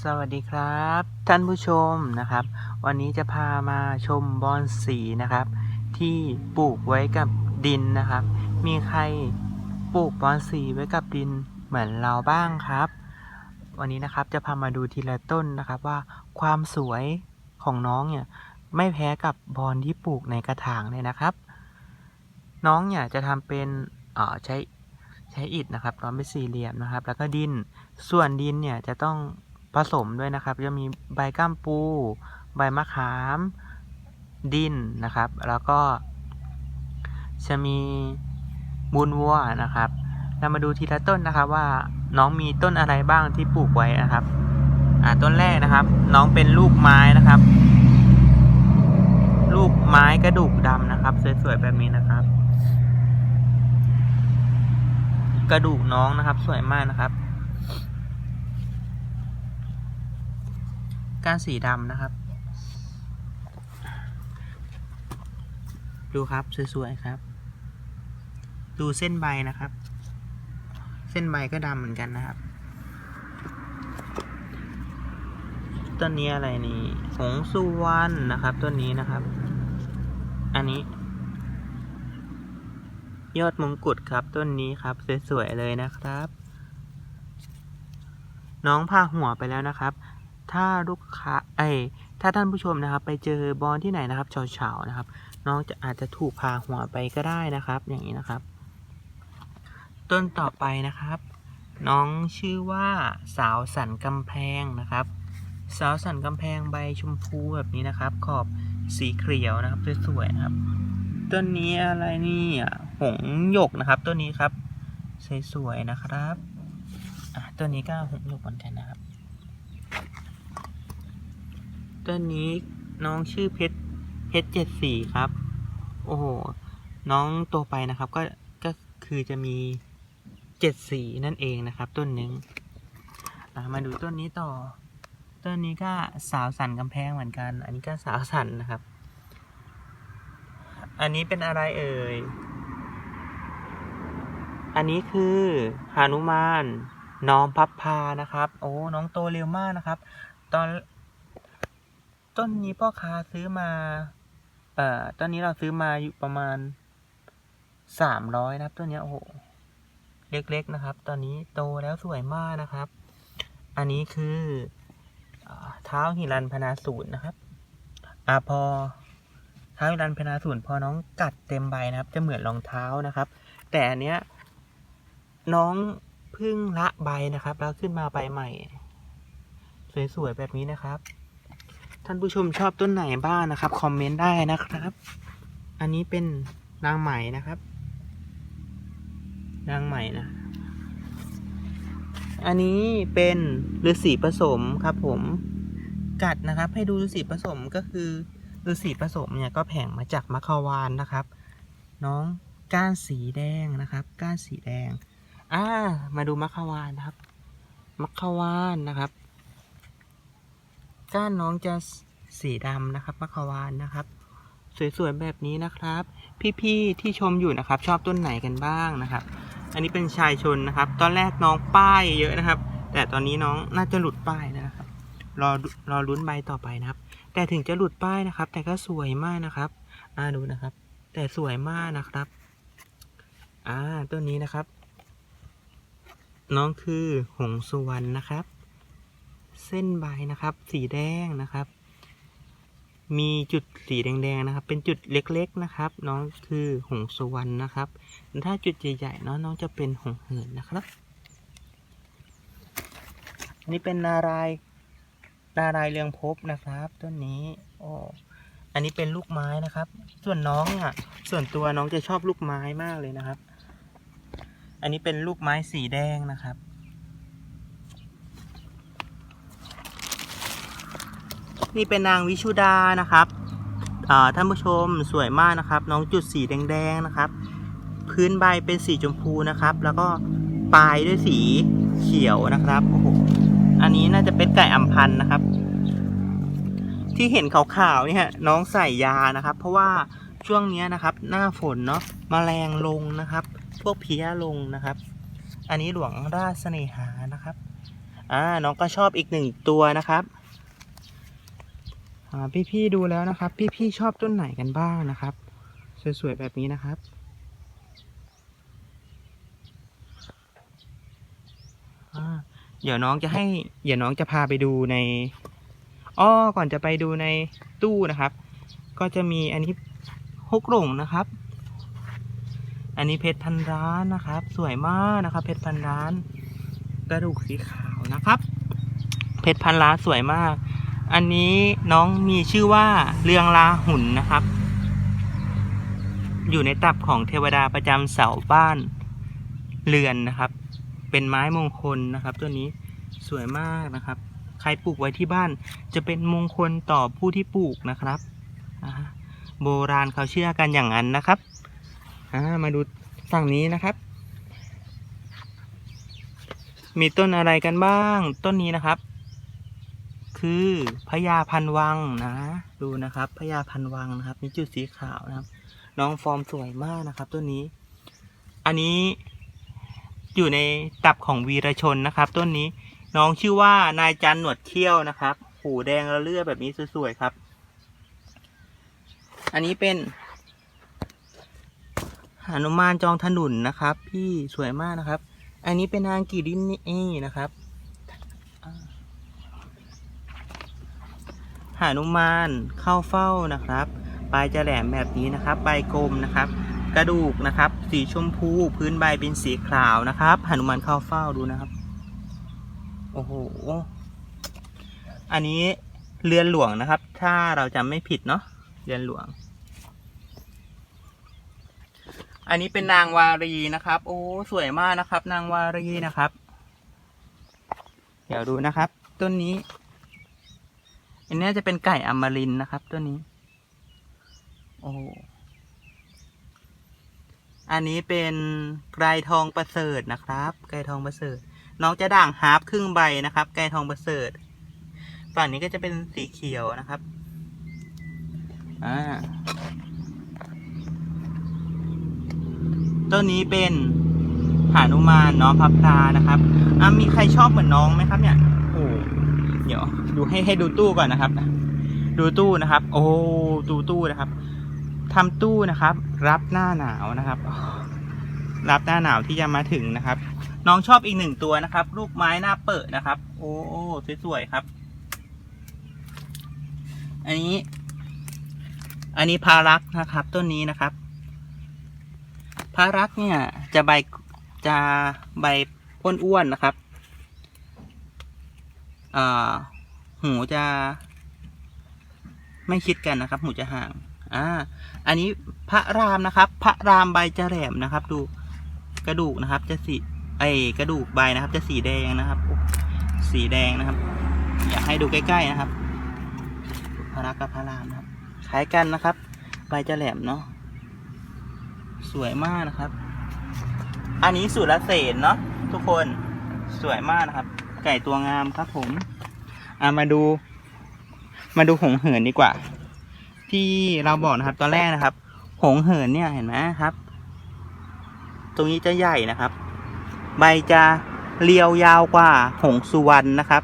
สวัสดีครับ ท่านผู้ชมนะครับ วันนี้จะพามาชมบอนสีนะครับ ที่ปลูกไว้กับดินนะครับ มีใครปลูกบอนสีไว้กับดินเหมือนเราบ้างครับ วันนี้นะครับจะพามาดูทีละต้นนะครับว่าความสวยของน้องเนี่ยไม่แพ้กับบอนที่ปลูกในกระถางเลยนะครับ น้องเนี่ยจะทำเป็นอ่อใช้ใช้อิฐนะครับล้อมเป็นสี่เหลี่ยมนะครับ แล้วก็ดินส่วนดินเนี่ยจะต้อง ผสมด้วยนะครับ จะมีใบก้ามปู ใบมะขาม ดินนะครับ แล้วก็จะมีมูลวัวนะครับ เรามาดูทีละต้นนะครับว่าน้องมีต้นอะไรบ้างที่ปลูกไว้นะครับอ่าต้นแรกนะครับ น้องเป็นลูกไม้นะครับ ลูกไม้กระดูกดำนะครับสวยๆแบบนี้นะครับ กระดูกน้องนะครับ สวยมากนะครับ ก้านสีดำนะครับ ดูครับสวยๆครับ ดูเส้นใบนะครับ เส้นใบก็ดำเหมือนกันนะครับต้นนี้อะไรนี่หงสุวรรณนะครับต้นนี้นะครับ อันนี้ ยอดมงกุฎครับต้นนี้ครับสวยๆเลยนะครับ น้องพาหัวไปแล้วนะครับ ถ้าลูก ค้าเอ้ถ้าท่านผู้ชมนะครับ ไปเจอบอลที่ไหนนะครับเฉาๆนะครับ น้องจะอาจจะถูกพาหัวไปก็ได้นะครับ อย่างนี้นะครับ ต้นต่อไปนะครับ น้องชื่อว่าสาวสันกำแพงนะครับ สาวสันกำแพงใบชมพูแบบนี้นะครับ ขอบสีเขียวนะครับสวยๆนะครับต้นนี้อะไรนี่อะหงหยกนะครับต้นนี้ครับสวยๆนะครับ อะต้นนี้ก็หงหยกเหมือนกันนะครับ ต้นนี้น้องชื่อเพชรเพชรเจ็ดสีครับ โอ้โห น้องโตไปนะครับ ก็ก็คือจะมีเจ็ดสีนั่นเองนะครับ ต้นหนึ่งมาดูต้นนี้ต่อ ต้นนี้ก็สาวสันกำแพงเหมือนกัน อันนี้ก็สาวสันนะครับ อันนี้เป็นอะไรเอ่ย อันนี้คือหานุมานน้องพับพานะครับ โอ้ น้องโตเร็วมากนะครับ ตอน ต้นนี้พ่อค้าซื้อมา เอ่อ ต้นนี้เราซื้อมาอยู่ประมาณสามร้อยนะครับต้นนี้โอ้โห เล็กๆนะครับ ตอนนี้โตแล้วสวยมากนะครับ อันนี้คือเท้าหิรันพนาศูนย์นะครับอาพอเท้าหิรันพนาศูนย์พอน้องกัดเต็มใบนะครับ จะเหมือนรองเท้านะครับ แต่อันเนี้ยน้องพิ่งละใบนะครับ แล้วขึ้นมาใบใหม่ สวยๆแบบนี้นะครับ ท่านผู้ชมชอบต้นไหนบ้างนะครับ คอมเมนต์ได้นะครับ อันนี้เป็นนางไหมนะครับ นางไหมนะ อันนี้เป็นฤาษีผสมครับ ผม กัดนะครับ ให้ดูฤาษีผสมก็คือฤาษีผสมเนี่ยก็แผงมาจากมัคควานนะครับ น้องก้านสีแดงนะครับ ก้านสีแดงอ่ามาดูมัคควานนะครับมัคควานนะครับ ก้านน้องจะสีดำนะครับมัคควานนะครับ สวยๆแบบนี้นะครับ พี่ๆที่ชมอยู่นะครับ ชอบต้นไหนกันบ้างนะครับ อันนี้เป็นชายชนนะครับ ตอนแรกน้องป้ายเยอะนะครับ แต่ตอนนี้น้องน่าจะหลุดป้ายนะครับ รอรอลุ้นใบต่อไปนะครับ แต่ถึงจะหลุดป้ายนะครับ แต่ก็สวยมากนะครับอ่าดูนะครับ แต่สวยมากนะครับอ่าต้นนี้นะครับ น้องคือหงสุวรรณนะครับ เส้นใบนะครับ สีแดงนะครับ มีจุดสีแดงๆนะครับ เป็นจุดเล็กๆนะครับ น้องคือหงสุวรรณนะครับ ถ้าจุดใหญ่ๆเนาะน้องจะเป็นหงเหินนะครับนี่เป็นนารายนารายเรืองภพนะครับต้นนี้โอ้อันนี้เป็นลูกไม้นะครับ ส่วนน้องอะ ส่วนตัวน้องจะชอบลูกไม้มากเลยนะครับ อันนี้เป็นลูกไม้สีแดงนะครับ นี่เป็นนางวิชุดานะครับท่านผู้ชมสวยมากนะครับ น้องจุดสีแดงๆนะครับ พื้นใบเป็นสีชมพูนะครับ แล้วก็ปลายด้วยสีเขียวนะครับโอ้โหอันนี้น่าจะเป็นไก่อัมพันนะครับ ที่เห็นขาวๆเนี่ยน้องใส่ยานะครับ เพราะว่าช่วงนี้นะครับ หน้าฝนเนาะมแมลงลงนะครับ พวกเพี้ยลงนะครับ อันนี้หลวงราชเสน่หานะครับอ่าน้องก็ชอบอีกหนึ่งตัวนะครับ พี่ๆดูแล้วนะครับ พี่ๆชอบต้นไหนกันบ้างนะครับ สวยๆแบบนี้นะครับ เดี๋ยวน้องจะให้ เดี๋ยวน้องจะพาไปดูในอ้อก่อนจะไปดูในตู้นะครับ ก็จะมีอันนี้ฮกหลงนะครับ อันนี้เพชรพันร้านนะครับ สวยมากนะครับ เพชรพันร้าน กระดูกสีขาวนะครับ เพชรพันล้านสวยมาก อันนี้น้องมีชื่อว่าเรืองลาหุ่นนะครับ อยู่ในตับของเทวดาประจำเสาบ้านเรือนนะครับ เป็นไม้มงคลนะครับตัวนี้สวยมากนะครับ ใครปลูกไว้ที่บ้านจะเป็นมงคลต่อผู้ที่ปลูกนะครับ โบราณเขาเชื่อกันอย่างนั้นนะครับ มาดูฝั่งนี้นะครับ มีต้นอะไรกันบ้าง ต้นนี้นะครับ คือพญาพันวังนะ ดูนะครับพญาพันวังนะครับ มีจุดสีขาวนะครับ น้องฟอร์มสวยมากนะครับ ต้นนี้ อันนี้อยู่ในตับของวีรชนนะครับ ต้นนี้น้องชื่อว่านายจันหนวดเขี้ยวนะครับ หูแดงระเลือดแบบนี้สวยๆครับ อันนี้เป็นหนุมานจองถนุนนะครับ พี่สวยมากนะครับ อันนี้เป็นนางกีรินนี่นะครับ หานุมานเข้าเฝ้านะครับ ปลายจะแหลมแบบนี้นะครับใบกลมนะครับ กระดูกนะครับ สีชมพูพื้นใบเป็นสีขาวนะครับหนุมานเข้าเฝ้าดูนะครับ โอ้โห อันนี้เรือนหลวงนะครับ ถ้าเราจำไม่ผิดเนาะเรือนหลวง อันนี้เป็นนางวารีนะครับ โอ้สวยมากนะครับ นางวารีนะครับ เดี๋ยวดูนะครับ ต้นนี้ อันนี้จะเป็นไก่อมรินนะครับต้นนี้ โอ้อันนี้เป็นไกรทองประเสริฐนะครับ ไกรทองประเสริฐ น้องจะด่างฮาร์ปครึ่งใบนะครับ ไกรทองประเสริฐ ฝั่งนี้ก็จะเป็นสีเขียวนะครับ อ่าต้นนี้เป็นหานุมานน้องพับพลานะครับ อ่ามีใครชอบเหมือนน้องไหมครับเนี่ย โอ้ ดี๋ยวดูให้ให้ดูตู้ก่อนนะครับ ดูตู้นะครับ โอ้ดูตู้นะครับทำตู้นะครับ รับหน้าหนาวนะครับ รับหน้าหนาวที่จะมาถึงนะครับ น้องชอบอีกหนึ่งตัวนะครับ ลูกไม้หน้าเปิดนะครับ โอ้โอ้สวยๆครับ อันนี้ อันนี้พารักนะครับ ต้นนี้นะครับพารักเนี่ยจะใบจะใบอ้วนๆนะครับ หูจะไม่คิดกันนะครับ หูจะห่าง อ่า อันนี้พระรามนะครับ พระรามใบจะแหลมนะครับ ดูกระดูกนะครับ จะสีไอกระดูกใบนะครับ จะสีแดงนะครับโอ้สีแดงนะครับ อยากให้ดูใกล้ๆนะครับพระรักกับพระรามนะครับคล้ายกันนะครับ ใบจะแหลมเนาะสวยมากนะครับ อันนี้สุรเสนเนาะทุกคนสวยมากนะครับ ไก่ตัวงามครับผมอ่ามาดู มาดูหงเหินดีกว่า ที่เราบอกนะครับตอนแรกนะครับ หงเหินเนี่ยเห็นไหมครับ ตรงนี้จะใหญ่นะครับ ใบจะเรียวยาวกว่าหงสุวรรณนะครับ